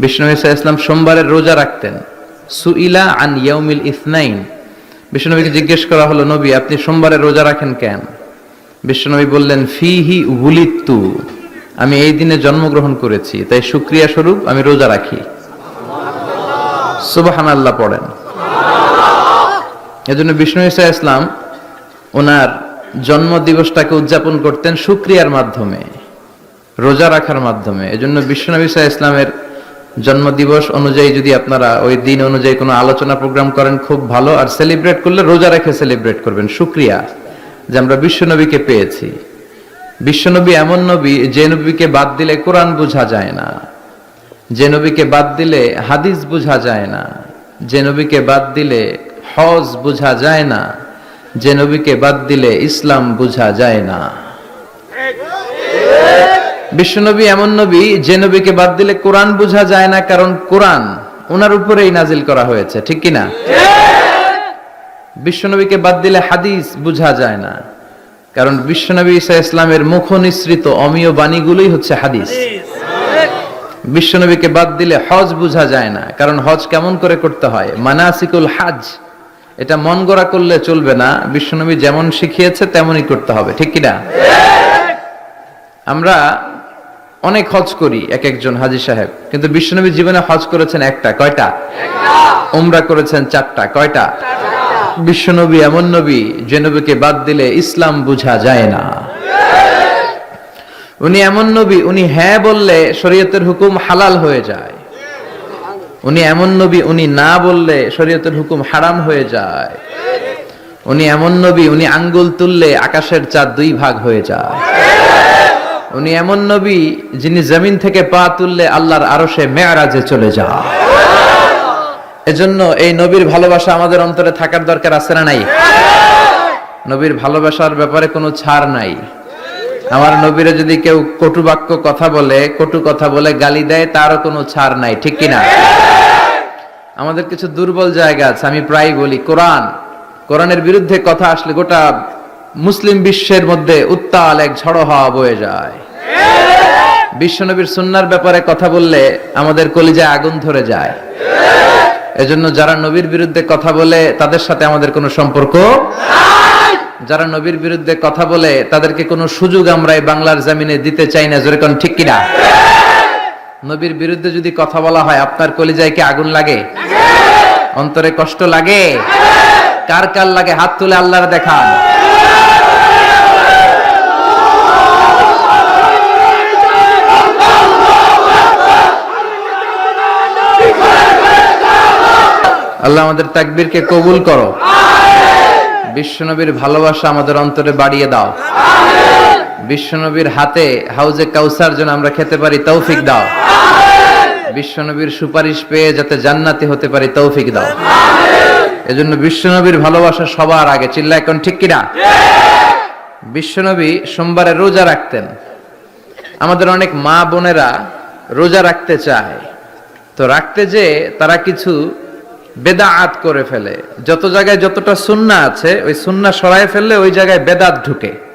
বিষ্ণু ইসা ইসলাম সোমবারের রোজা রাখতেন। সুইলা আন ইয়াউমিল ইসনাইন। বিষ্ণুনবীকে জিজ্ঞেস করা হলো, নবী, আপনি সোমবারের রোজা রাখেন কেন? বিষ্ণুনবী বললেন, ফিহি উলিত্তু আমি এই দিনে জন্মগ্রহণ করেছি, তাই শুক্রিয়া স্বরূপ আমি রোজা রাখি। সুবাহান আল্লাহ পড়েন। এজন্য বিষ্ণু ইসা ইসলাম ওনার জন্ম দিবসটাকে উদযাপন করতেন শুক্রিয়ার মাধ্যমে, রোজা রাখার মাধ্যমে। এজন্য বিশ্বনবী সাহা ইসলামের জন্মদিবস অনুযায়ী যদি আপনারা ওই দিন অনুযায়ী কোনো আলোচনা প্রোগ্রাম করেন, খুব ভালো। আর সেলিব্রেট করলে রোজা রেখে সেলিব্রেট করবেন। শুক্রিয়া যে আমরা বিশ্বনবীকে পেয়েছি। বিশ্বনবী এমন নবী যে নবীকে বাদ দিলে কোরআন বোঝা যায় না। যে নবীকে বাদ দিলে হাদিস বোঝা যায় না। যে নবীকে বাদ দিলে হজ বোঝা যায় না। যে নবীকে বাদ দিলে ইসলাম বোঝা যায় না। বিশ্বনবী এমন নবী যে নবীকে বাদ দিলে কোরআন বোঝা যায় না, কারণ কোরআন ওনার উপরেই নাজিল করা হয়েছে। ঠিক কিনা বিশ্বনবীকে বাদ দিলে হাদিস বোঝা যায় না, কারণ বিশ্বনবী ইসা ইসলামের মুখ নিঃসৃত অমীয় বাণীগুলোই হচ্ছে হাদিস। বিশ্বনবীকে বাদ দিলে হজ বোঝা যায় না, কারণ হজ কেমন করে করতে হয়? মানাসিকুল হাজ, এটা মন গড়া করলে চলবে না, বিশ্বনবী যেমন শিখিয়েছে তেমনই করতে হবে। ঠিক কিনা আমরা অনেক হজ করি এক একজন হাজি সাহেব। কিন্তু বিশ্বনবী জীবনে হজ করেছেন একটা কয়টা? উমরা করেছেন চারটা কয়টা? বিশ্বনবী এমন নবী যে নবীকে বাদ দিলে ইসলাম বুঝা যায় না। উনি এমন নবী উনি হ্যাঁ বললে শরীয়তের হুকুম হালাল হয়ে যায়। উনি এমন নবী উনি না বললে শরীয়তের হুকুম হারাম হয়ে যায়। উনি এমন নবী উনি আঙ্গুল তুললে আকাশের চাঁদ দুই ভাগ হয়ে যায়। উনি এমন নবী যিনি জমিন থেকে পা তুললে আল্লাহর আরও সে মেয়ারাজে চলে যায়। এজন্য এই নবীর ভালোবাসা আমাদের অন্তরে থাকার দরকার আছে না নাই? নবীর ভালোবাসার ব্যাপারে কোনো ছাড় নাই। আমার নবীরে যদি কেউ কটু বাক্য কথা বলে, কটু কথা বলে গালি দেয়, তারও কোনো ছাড় নাই, ঠিক কিনা? আমাদের কিছু দুর্বল জায়গা আছে, আমি প্রায় বলি, কোরআন। কোরআনের বিরুদ্ধে কথা আসলে গোটা মুসলিম বিশ্বের মধ্যে উত্তাল এক ঝড়ো হওয়া বয়ে যায়। বিশ্বনবীর সুন্নার ব্যাপারে কথা বললে আমাদের কলিজায় আগুন ধরে যায়। এজন্য যারা নবীর বিরুদ্ধে কথা বলে, তাদের সাথে আমাদের কোনো সম্পর্ক যারা নবীর বিরুদ্ধে কথা বলে, তাদেরকে কোনো সুযোগ আমরা এই বাংলার জামিনে দিতে চাই না। জোরে কোন ঠিক কিনা? নবীর বিরুদ্ধে যদি কথা বলা হয়, আপনার কলিজায় কি আগুন লাগে? অন্তরে কষ্ট লাগে? কার কার লাগে হাত তুলে আল্লাহর দেখান? আল্লাহ আমাদের তাকবীরকে কবুল করো। বিশ্বনবীর ভালোবাসা আমাদের অন্তরে বাড়িয়ে দাও। বিশ্বনবীর হাতে হাউজে কাউসার যেন আমরা খেতে পারি তৌফিক দাও। বিশ্বনবীর সুপারিশ পেয়ে যাতে জান্নাতি হতে পারি তৌফিক দাও। এজন্য বিশ্বনবীর ভালোবাসা সবার আগে চিল্লা এখন ঠিক কিনা? বিশ্বনবী সোমবারে রোজা রাখতেন। আমাদের অনেক মা বোনেরা রোজা রাখতে চায়। তো রাখতে যে তারা কিছু বেদাআত করে ফেলে। যত জায়গায় যতটা সুন্না আছে, ওই সুন্না সরায় ফেললে ওই জায়গায় বেদাত ঢুকে।